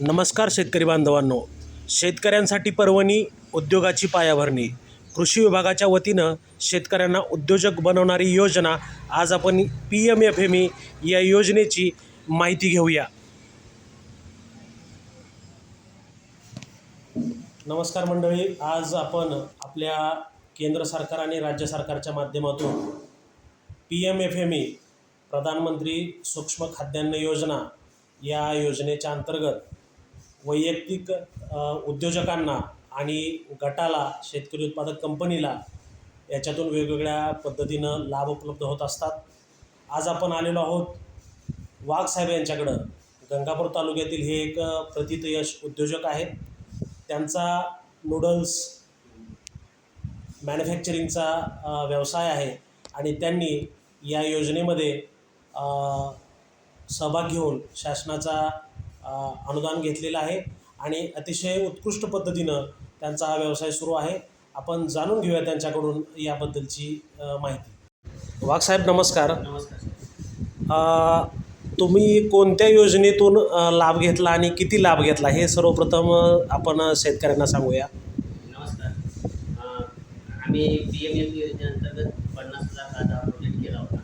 नमस्कार शेतकरी बांधवांनो. शेतकऱ्यांसाठी पर्वणी उद्योगाची पायाभरणी. कृषी विभागाच्या वतीनं शेतकऱ्यांना उद्योजक बनवणारी योजना आज आपण P M F M E या योजनेची माहिती घेऊया. नमस्कार मंडळी आज आपण आपल्या केंद्र सरकार आणि राज्य सरकारच्या माध्यमातून P M F M E प्रधानमंत्री सूक्ष्म खाद्यान्न योजना या योजनेच्या अंतर्गत वैयक्तिक उद्योजकांना आणि गटाला शेतकरी उत्पादक कंपनीला याच्यातून वेगवेगळ्या पद्धतीनं लाभ उपलब्ध होत असतात. आज आपण आलेलो आहोत वाघसाहेब यांच्याकडं. गंगापूर तालुक्यातील हे एक प्रतितयश उद्योजक आहेत. त्यांचा नूडल्स मॅन्युफॅक्चरिंगचा व्यवसाय आहे आणि त्यांनी या योजनेमध्ये सहभाग घेऊन शासनाचा अनुदान घेतलेलं आहे आणि अतिशय उत्कृष्ट पद्धतीनं त्यांचा हा व्यवसाय सुरू आहे. आपण जाणून घेऊया त्यांच्याकडून याबद्दलची माहिती. वाघसाहेब नमस्कार. नमस्कार तुम्ही कोणत्या योजनेतून लाभ घेतला आणि किती लाभ घेतला? हे सर्वप्रथम आपण शेतकऱ्यांना सांगूया. नमस्कार. आम्ही पी एम एम योजनेअंतर्गत पन्नास प्रोजेक्ट केला होता.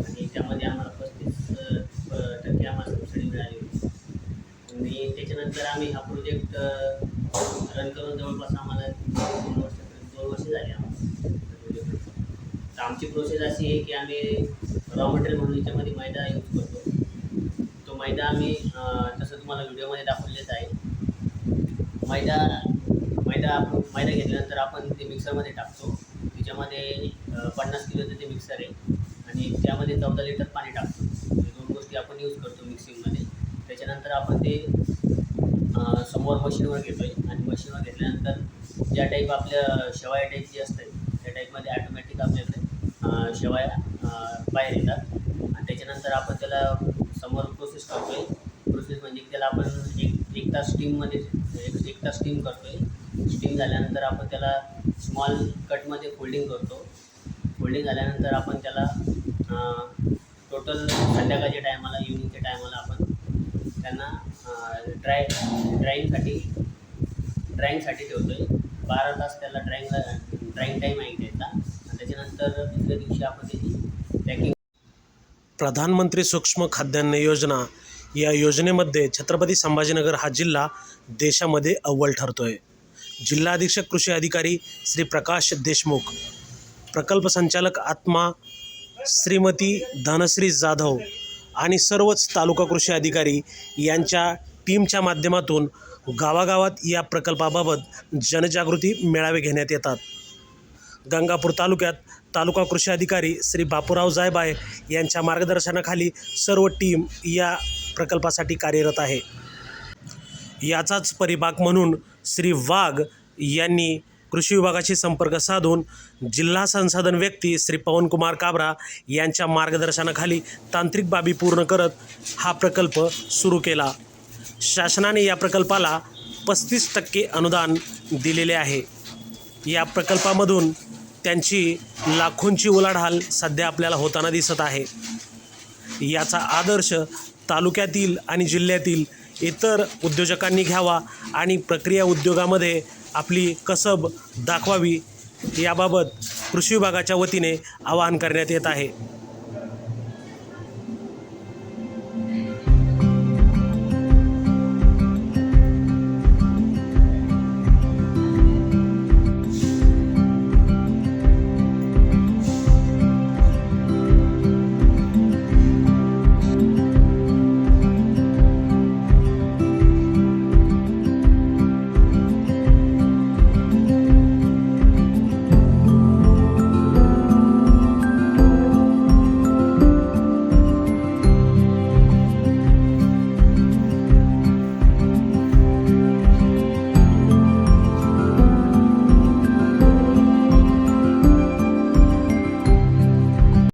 आणि त्यामध्ये आम्हाला पस्तीस अं, प- टक्के आम्हाला सबसिडी मिळाली होती आणि आम्ही हा प्रोजेक्ट रन करून जवळपास आम्हाला दोन वर्ष दोन वर्ष झाली आम्हाला तर आमची प्रोसेस अशी आहे की आम्ही रॉ मटेरियल म्हणून याच्यामध्ये मैदा यूज करतो. तो मैदा आम्ही जसं तसं तुम्हाला व्हिडिओमध्ये दाखवलेच आहे. मैदा मैदा आपण मैदा घेतल्यानंतर आपण ते मिक्सरमध्ये टाकतो. त्याच्यामध्ये पन्नास किलोचं ते मिक्सर आहे. आणि त्यामध्ये चौदा लिटर पाणी टाकतो. दोन गोष्टी आपण यूज करतो मिक्सिंगमध्ये त्याच्यानंतर आपण ते समोर मशीनवर घेतो आहे आणि मशीनवर घेतल्यानंतर ज्या टाईप आपल्या शेवाया टाईप जी असते त्या टाईपमध्ये ॲटोमॅटिक आपल्याकडे शेवाया बाहेर येतात. आणि त्याच्यानंतर आपण त्याला समोर प्रोसेस करतो आहे प्रोसेस म्हणजे त्याला आपण एक एक तास स्टीममध्ये एक एक तास स्टीम करतो आहे स्टीम झाल्यानंतर आपण त्याला स्मॉल कटमध्ये फोल्डिंग करतो. फोल्डिंग झाल्यानंतर आपण त्याला टोटल संध्याकाळच्या टायमाला इव्हिनिंगच्या टायमाला आपण त्यांना ड्राय ड्राईंगसाठी ड्राईंगसाठी ठेवतो आहे बारा तास त्याला ड्राईंगला ड्राईंग टाईम आहे त्याचा आणि त्याच्यानंतर दुसऱ्या दिवशी आपण त्याची पॅकिंग प्रधानमंत्री सूक्ष्म खाद्यान्न योजना. या योजनेमध्ये छत्रपती संभाजीनगर हा जिल्हा देशामध्ये अव्वल ठरतो आहे जिल्हा अधीक्षक कृषी अधिकारी श्री प्रकाश देशमुख प्रकल्प संचालक आत्मा श्रीमती धनश्री जाधव आणि सर्वच तालुका कृषी अधिकारी यांच्या टीमच्या माध्यमातून गावागावात या प्रकल्पाबाबत जनजागृती मेळावे घेण्यात येतात. गंगापूर तालुक्यात तालुका कृषी अधिकारी श्री बापूराव जायबाय यांच्या मार्गदर्शनाखाली सर्व टीम या प्रकल्पासाठी कार्यरत आहे. याचाच परिपाक म्हणून श्री वाघ यांनी कृषी विभागाशी संपर्क साधून जिल्हा संसाधन व्यक्ती श्री पवनकुमार काबरा यांच्या मार्गदर्शनाखाली तांत्रिक बाबी पूर्ण करत हा प्रकल्प सुरू केला. शासनाने या प्रकल्पाला पस्तीस टक्के अनुदान दिलेले आहे. या प्रकल्पामधून त्यांची लाखोंची उलाढाल सध्या आपल्याला होताना दिसत आहे. याचा आदर्श तालुक्यातील आणि जिल्ह्यातील इतर उद्योजकांनी घ्यावा आणि प्रक्रिया उद्योगामध्ये आपली कसब दाखवावी याबाबत कृषी विभागाच्या वतीने आवाहन करण्यात येत आहे.